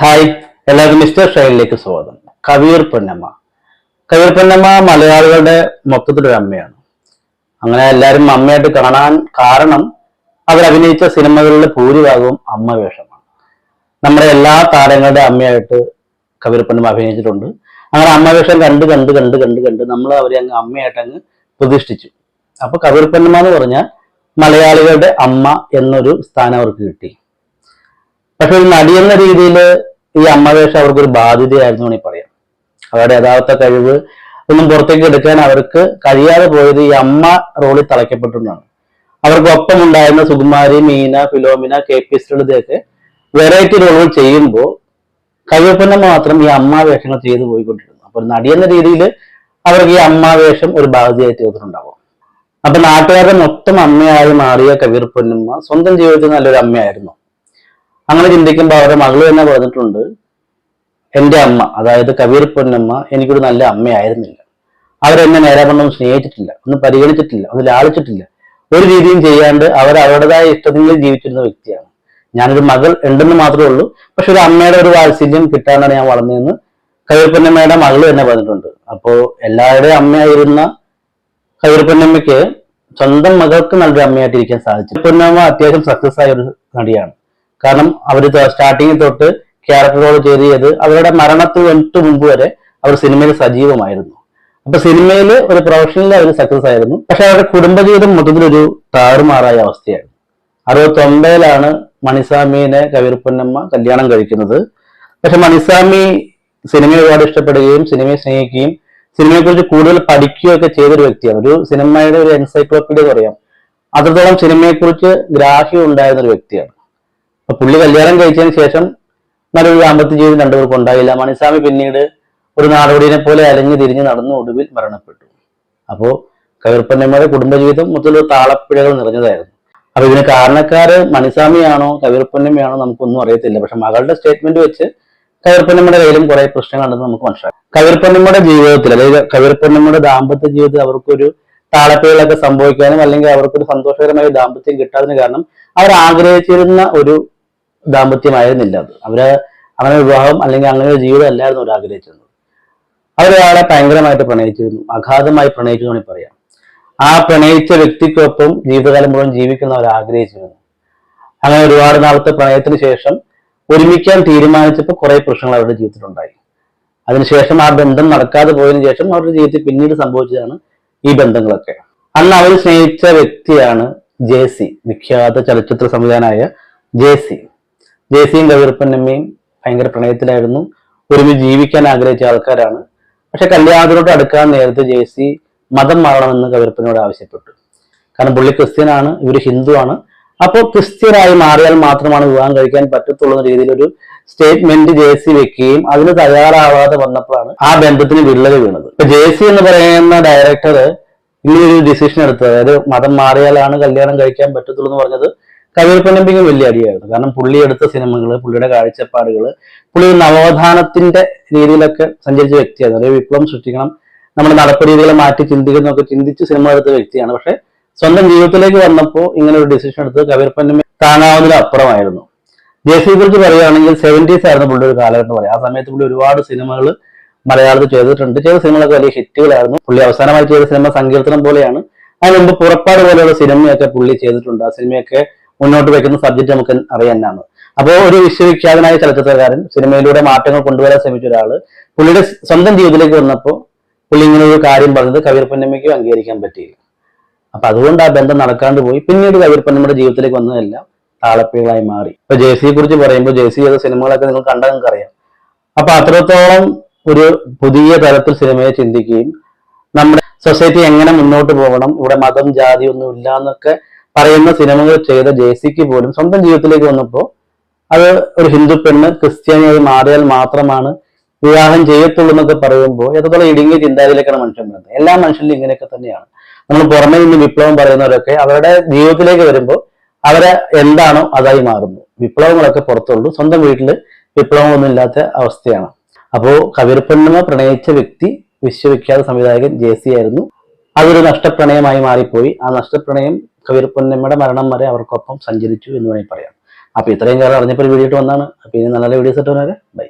Hi എല്ലാവർക്കും mister ഷൈലിലേക്ക് സ്വാഗതം. കവിയൂർ പൊന്നമ്മ. കവിയൂർ പൊന്നമ്മ മലയാളികളുടെ മൊത്തത്തിലൊരു അമ്മയാണ്. അങ്ങനെ എല്ലാവരും അമ്മയായിട്ട് കാണാൻ കാരണം അവർ അഭിനയിച്ച സിനിമകളിലെ ഭൂരിഭാഗവും അമ്മ വേഷമാണ്. നമ്മുടെ എല്ലാ താരങ്ങളുടെ അമ്മയായിട്ട് കവിയൂർ പൊന്നമ്മ അഭിനയിച്ചിട്ടുണ്ട്. അങ്ങനെ അമ്മ വേഷം കണ്ട് കണ്ട് കണ്ട് കണ്ട് കണ്ട് നമ്മൾ അവരെ അങ്ങ് അമ്മയായിട്ട് അങ്ങ് പ്രതിഷ്ഠിച്ചു. അപ്പൊ കവിയൂർ പൊന്നമ്മ എന്ന് പറഞ്ഞാൽ മലയാളികളുടെ അമ്മ എന്നൊരു സ്ഥാനം അവർക്ക് കിട്ടി. പക്ഷെ ഒരു നടി എന്ന രീതിയിൽ ഈ അമ്മവേഷം അവർക്കൊരു ബാധ്യതയായിരുന്നു എന്ന് പറയാം. അവരുടെ യഥാർത്ഥ കഴിവ് ഒന്നും പുറത്തേക്ക് എടുക്കാൻ അവർക്ക് കഴിയാതെ പോയത് ഈ അമ്മ റോളിൽ തളയ്ക്കപ്പെട്ടുകൊണ്ടാണ് അവർക്ക് ഒപ്പം ഉണ്ടായിരുന്ന Sukumari Meena Philomina K P S variety റോളുകൾ ചെയ്യുമ്പോൾ കഴിവപ്പന്നെ മാത്രം ഈ അമ്മ വേഷങ്ങൾ ചെയ്തു പോയിക്കൊണ്ടിരുന്നു. അപ്പൊ നടി എന്ന രീതിയിൽ അവർക്ക് ഈ അമ്മ വേഷം ഒരു ബാധ്യതയായി തീർന്നിട്ടുണ്ടാവും. അപ്പൊ നാട്ടുകാരുടെ മൊത്തം അമ്മയായി മാറിയ കവിർ പൊന്നമ്മ സ്വന്തം ജീവിതത്തിൽ നല്ലൊരു അമ്മയായിരുന്നു. അങ്ങനെ ചിന്തിക്കുമ്പോൾ അവരുടെ മകൾ തന്നെ പറഞ്ഞിട്ടുണ്ട് എന്റെ അമ്മ അതായത് കബീർ പൊന്നമ്മ എനിക്കൊരു നല്ല അമ്മയായിരുന്നില്ല. അവരെന്നെ നേരാമണ്ണം സ്നേഹിച്ചിട്ടില്ല ഒന്ന് പരിഗണിച്ചിട്ടില്ല ഒന്ന് ലാളിച്ചിട്ടില്ല. ഒരു രീതിയും ചെയ്യാണ്ട് അവർ അവരുടേതായ ഇഷ്ടത്തിൽ ജീവിച്ചിരുന്ന വ്യക്തിയാണ്. ഞാനൊരു മകൾ ഉണ്ടെന്ന് മാത്രമേ ഉള്ളൂ പക്ഷെ ഒരു അമ്മയുടെ ഒരു വാത്സല്യം കിട്ടാനാണ് ഞാൻ വളർന്നതെന്ന് കയ്യൂർപ്പന്നമ്മയുടെ മകൾ തന്നെ പറഞ്ഞിട്ടുണ്ട്. അപ്പോ എല്ലാവരുടെയും അമ്മയായിരുന്ന കയ്യൂർപ്പന്നമ്മയ്ക്ക് പൊന്നമ്മയ്ക്ക് സ്വന്തം മകൾക്ക് നല്ലൊരു അമ്മയായിട്ടിരിക്കാൻ സാധിച്ചു. പൊന്നമ്മ അത്യാവശ്യം സക്സസ് ആയ ഒരു നടിയാണ്. കാരണം അവർ സ്റ്റാർട്ടിങ്ങിൽ തൊട്ട് ക്യാരക്ടർ റോൾ അവരുടെ മരണത്തിന് മുമ്പ് വരെ അവർ സിനിമയിൽ സജീവമായിരുന്നു. അപ്പൊ സിനിമയിൽ ഒരു പ്രൊഫഷണലിൽ അവർ സക്സസ് ആയിരുന്നു. പക്ഷെ അവരുടെ കുടുംബജീവിതം മൊത്തത്തിലൊരു താറുമാറായ അവസ്ഥയായിരുന്നു. അറുപത്തൊമ്പതിലാണ് മണിസ്വാമിനെ കവിർ പൊന്നമ്മ കല്യാണം കഴിക്കുന്നത്. പക്ഷെ മണിസ്വാമി സിനിമ ഒരുപാട് ഇഷ്ടപ്പെടുകയും സിനിമയെ സ്നേഹിക്കുകയും സിനിമയെക്കുറിച്ച് കൂടുതൽ പഠിക്കുകയൊക്കെ ചെയ്തൊരു വ്യക്തിയാണ്. ഒരു സിനിമയുടെ ഒരു എൻസൈക്ലോപ്പീഡിയ പറയാം. അത്രത്തോളം സിനിമയെക്കുറിച്ച് ഗ്രാഹ്യം ഉണ്ടായിരുന്ന ഒരു വ്യക്തിയാണ്. പുള്ളി കല്യാണം കഴിച്ചതിന് ശേഷം നല്ലൊരു ദാമ്പത്യ ജീവിതം രണ്ടുപേർക്കും ഉണ്ടായില്ല. മണിസ്വാമി പിന്നീട് ഒരു നാടോടിനെ പോലെ അലഞ്ഞു തിരിഞ്ഞ് നടന്ന് ഒടുവിൽ മരണപ്പെട്ടു. അപ്പോ കവിർപ്പന്നമ്മയുടെ കുടുംബജീവിതം മൊത്തത്തിൽ താളപ്പിഴകൾ നിറഞ്ഞതായിരുന്നു. അപ്പൊ ഇതിന് കാരണക്കാര് മണിസ്വാമിയാണോ കവിർപ്പന്നമ്മയാണോ നമുക്കൊന്നും അറിയത്തില്ല. പക്ഷെ മകളുടെ സ്റ്റേറ്റ്മെന്റ് വെച്ച് കവിർപ്പന്നമ്മയുടെ കയ്യിലും കുറെ പ്രശ്നങ്ങളുണ്ടെന്ന് നമുക്ക് മനസ്സിലാക്കാം. കവിർപ്പന്നമ്മയുടെ ജീവിതത്തിൽ അതായത് കവിർപ്പന്നമ്മയുടെ ദാമ്പത്യ ജീവിതത്തിൽ അവർക്കൊരു താളപ്പിഴകളൊക്കെ സംഭവിക്കാനും അല്ലെങ്കിൽ അവർക്കൊരു സന്തോഷകരമായ ദാമ്പത്യം കിട്ടാതിന് കാരണം അവർ ആഗ്രഹിച്ചിരുന്ന ഒരു ദാമ്പത്യമായിരുന്നില്ല അത്. അവർ അങ്ങനെ വിവാഹം അല്ലെങ്കിൽ അങ്ങനെ ഒരു ജീവിതം അല്ലായിരുന്നു അവർ ആഗ്രഹിച്ചിരുന്നത്. അവരൊരാളെ ഭയങ്കരമായിട്ട് പ്രണയിച്ചിരുന്നു. അഗാധമായി പ്രണയിച്ചു എന്ന് പറയാം. ആ പ്രണയിച്ച വ്യക്തിക്കൊപ്പം ജീവിതകാലം മുഴുവൻ ജീവിക്കുന്ന അവർ ആഗ്രഹിച്ചിരുന്നു. അങ്ങനെ ഒരുപാട് നാളത്തെ പ്രണയത്തിന് ശേഷം ഒരുമിക്കാൻ തീരുമാനിച്ചപ്പോൾ കുറെ പ്രശ്നങ്ങൾ അവരുടെ ജീവിതത്തിലുണ്ടായി. അതിനുശേഷം ആ ബന്ധം നടക്കാതെ പോയതിനു ശേഷം അവരുടെ ജീവിതത്തിൽ പിന്നീട് സംഭവിച്ചതാണ് ഈ ബന്ധങ്ങളൊക്കെ. അന്ന് അവർ സ്നേഹിച്ച വ്യക്തിയാണ് ജെ സി വിഖ്യാത ചലച്ചിത്ര സംവിധാനായ ജെ സി. ജെ സിയും കവിർപ്പന്നമ്മയും ഭയങ്കര പ്രണയത്തിലായിരുന്നു. ഒരുമിച്ച് ജീവിക്കാൻ ആഗ്രഹിച്ച ആൾക്കാരാണ്. പക്ഷെ കല്യാണത്തിനോട് അടുക്കാൻ നേരത്തെ ജേസി മതം മാറണമെന്ന് കവിർപ്പനോട് ആവശ്യപ്പെട്ടു. കാരണം പുള്ളി ക്രിസ്ത്യനാണ് ഇവർ ഹിന്ദുവാണ്. അപ്പോൾ ക്രിസ്ത്യനായി മാറിയാൽ മാത്രമാണ് വിവാഹം കഴിക്കാൻ പറ്റത്തുള്ളൂ എന്ന രീതിയിൽ ഒരു സ്റ്റേറ്റ്മെന്റ് ജെ സി വെക്കുകയും അതിന് തയ്യാറാവാതെ വന്നപ്പോഴാണ് ആ ബന്ധത്തിന് വിള്ളൽ വീണത്. ഇപ്പൊ ജെ സി എന്ന് പറയുന്ന ഡയറക്ടർ ഇങ്ങനെ ഒരു ഡിസിഷൻ എടുത്തത്. അതായത് മതം മാറിയാലാണ് കല്യാണം കഴിക്കാൻ പറ്റത്തുള്ളൂ എന്ന് പറഞ്ഞത് പൊന്നമ്പിക്കും വലിയ അടിയായിരുന്നു. കാരണം പുള്ളി എടുത്ത സിനിമകൾ പുള്ളിയുടെ കാഴ്ചപ്പാടുകൾ പുള്ളി ഒരു നവോത്ഥാനത്തിന്റെ രീതിയിലൊക്കെ സഞ്ചരിച്ച വ്യക്തിയാണ് അതായത് വിപ്ലവം സൃഷ്ടിക്കണം നമ്മുടെ നടപ്പ് രീതികളെ മാറ്റി ചിന്തിക്കുന്നൊക്കെ ചിന്തിച്ച് സിനിമ എടുത്ത വ്യക്തിയാണ്. പക്ഷെ സ്വന്തം ജീവിതത്തിലേക്ക് വന്നപ്പോൾ ഇങ്ങനെ ഒരു ഡിസിഷൻ എടുത്തത് കവിർ പൊന്നമ്മ താങ്ങാവുന്നതിലും അപ്പുറമായിരുന്നു. ജെ സിയെ കുറിച്ച് പറയുകയാണെങ്കിൽ സെവന്റീസ് ആയിരുന്നു പുള്ളി ഒരു കാലഘട്ടം പറയാം. ആ സമയത്ത് പുള്ളി ഒരുപാട് സിനിമകൾ മലയാളത്തിൽ ചെയ്തിട്ടുണ്ട്. ചെയ്ത സിനിമകളൊക്കെ വലിയ ഹിറ്റുകളായിരുന്നു. പുള്ളി അവസാനമായി ചെയ്ത സിനിമ സങ്കീർത്തനം പോലെയാണ്. അതിന് മുമ്പ് പുറപ്പാട് പോലെയുള്ള സിനിമയൊക്കെ പുള്ളി ചെയ്തിട്ടുണ്ട്. ആ സിനിമയൊക്കെ മുന്നോട്ട് വെക്കുന്ന സബ്ജക്ട് നമുക്ക് അറിയാനാണ് അപ്പോൾ ഒരു വിശ്വവിഖ്യാതനായ ചലച്ചിത്രകാരൻ സിനിമയിലൂടെ മാറ്റങ്ങൾ കൊണ്ടുവരാൻ ശ്രമിച്ച ഒരാൾ പുള്ളിയുടെ സ്വന്തം ജീവിതത്തിലേക്ക് വന്നപ്പോൾ പുള്ളി ഇങ്ങനെ ഒരു കാര്യം പറഞ്ഞത് കവിർ പൊന്നമ്മയ്ക്ക് അംഗീകരിക്കാൻ പറ്റിയില്ല. അപ്പൊ അതുകൊണ്ട് ആ ബന്ധം നടക്കാണ്ട് പോയി. പിന്നീട് കവിർ പൊന്നമ്മയുടെ ജീവിതത്തിലേക്ക് വന്നതെല്ലാം താളപ്പികളായി മാറി. ഇപ്പൊ ജെ സിയെ കുറിച്ച് പറയുമ്പോൾ ജെ സി ചെയ്ത സിനിമകളൊക്കെ നിങ്ങൾ കണ്ടാൽ നിങ്ങൾക്ക് അറിയാം അപ്പൊ അത്രത്തോളം ഒരു പുതിയ തരത്തിൽ സിനിമയെ ചിന്തിക്കുകയും നമ്മുടെ സൊസൈറ്റി എങ്ങനെ മുന്നോട്ട് പോകണം ഇവിടെ മതം ജാതി ഒന്നും ഇല്ല എന്നൊക്കെ പറയുന്ന സിനിമകൾ ചെയ്ത ജേസിക്ക് പോലും സ്വന്തം ജീവിതത്തിലേക്ക് വന്നപ്പോൾ അത് ഒരു ഹിന്ദു പെണ്ണ് ക്രിസ്ത്യാനിയായി മാറിയാൽ മാത്രമാണ് വിവാഹം ചെയ്യത്തുള്ളൂ എന്നൊക്കെ പറയുമ്പോൾ എത്രത്തോളം ഇടുങ്ങിയ ചിന്താഗതിയിലേക്കാണ് മനുഷ്യൻ വരുന്നത്. എല്ലാ മനുഷ്യരിലും ഇങ്ങനെയൊക്കെ തന്നെയാണ്. നമ്മൾ പുറമേ നിന്ന് വിപ്ലവം പറയുന്നവരൊക്കെ അവരുടെ ജീവിതത്തിലേക്ക് വരുമ്പോൾ അവരെ എന്താണോ അതായി മാറുന്നു. വിപ്ലവങ്ങളൊക്കെ പുറത്തുള്ളൂ. സ്വന്തം വീട്ടിൽ വിപ്ലവമൊന്നും ഇല്ലാത്ത അവസ്ഥയാണ്. അപ്പോൾ കവിർപ്പണ്ണമ പ്രണയിച്ച വ്യക്തി വിശ്വവിഖ്യാത സംവിധായകൻ ജെ സി ആയിരുന്നു. അതൊരു നഷ്ടപ്രണയമായി മാറിപ്പോയി. ആ നഷ്ടപ്രണയം പൊന്നമ്മയുടെ മരണം വരെ അവർക്കൊപ്പം സഞ്ചരിച്ചു എന്ന് വേണമെങ്കിൽ പറയാം. അപ്പൊ ഇത്രയും കാലം അറിഞ്ഞപ്പോൾ വീഡിയോ വന്നാണ് അപ്പൊ ഇനി നല്ല വീഡിയോസ് ഇട്ട് വന്നവരെ ബൈ